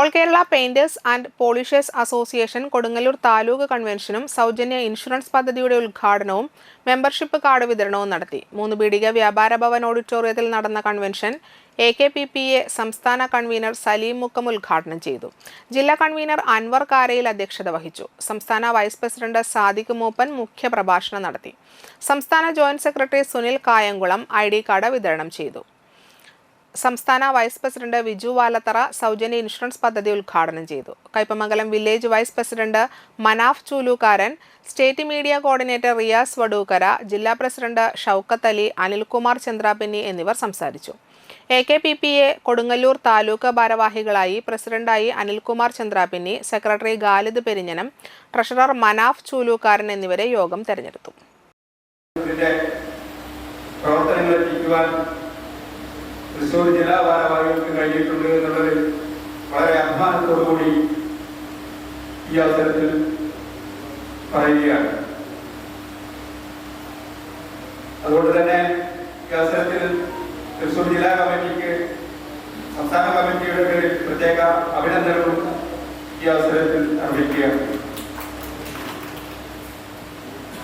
All Kerala painters and polishers association Kodungallur taluk കൺവെൻഷനും സൗജന്യ insurance പദ്ധതിയുടെ ഉദ്ഘാടനവും മെമ്പർഷിപ്പ് കാർഡ് വിതരണവും നടത്തി. മൂന്ന് പീടിക വ്യാപാര ഭവൻ ഓഡിറ്റോറിയത്തിൽ നടന്ന convention A K P P A സംസ്ഥാന കൺവീനർ സലീം മുക്കം ഉദ്ഘാടനം ചെയ്തു. ജില്ലാ കൺവീനർ അൻവർ കാരയിൽ അധ്യക്ഷത വഹിച്ചു. സംസ്ഥാന വൈസ് പ്രസിഡന്റ് സാദിഖ് മൂപ്പൻ മുഖ്യപ്രഭാഷണം നടത്തി. സംസ്ഥാന joint secretary Sunil Kayamkulam I D card വിതരണം ചെയ്തു. സംസ്ഥാന വൈസ് പ്രസിഡന്റ് വിജു വാലത്തറ സൗജന്യ ഇൻഷുറൻസ് പദ്ധതി ഉദ്ഘാടനം ചെയ്തു. Kaipamangalam village vice president Manaf Chulukkaran state media coordinator Riyas Vadookkara ജില്ലാ പ്രസിഡന്റ് ഷൗക്കത്ത് അലി അനിൽകുമാർ ചന്ദ്രാപിന്നി എന്നിവർ സംസാരിച്ചു. A K P P A Kodungallur taluk ഭാരവാഹികളായി പ്രസിഡന്റായി അനിൽകുമാർ ചന്ദ്രാപിന്നി സെക്രട്ടറി ഗാലിദ് പെരിഞ്ഞനം ട്രഷറർ മനാഫ് ചൂലൂക്കാരൻ എന്നിവരെ യോഗം തെരഞ്ഞെടുത്തു. തൃശ്ശൂർ ജില്ലാ ഭാരവാഹികൾക്ക് കഴിഞ്ഞിട്ടുണ്ട് എന്നുള്ളതിൽ വളരെ അഭിമാനത്തോടുകൂടി ഈ അവസരത്തിൽ പറയുകയാണ്. അതുകൊണ്ട് തന്നെ ഈ അവസരത്തിൽ തൃശ്ശൂർ ജില്ലാ കമ്മിറ്റിക്ക് സംസ്ഥാന കമ്മിറ്റിയുടെ പേരിൽ പ്രത്യേക അഭിനന്ദനവും ഈ അവസരത്തിൽ അർപ്പിക്കുകയാണ്.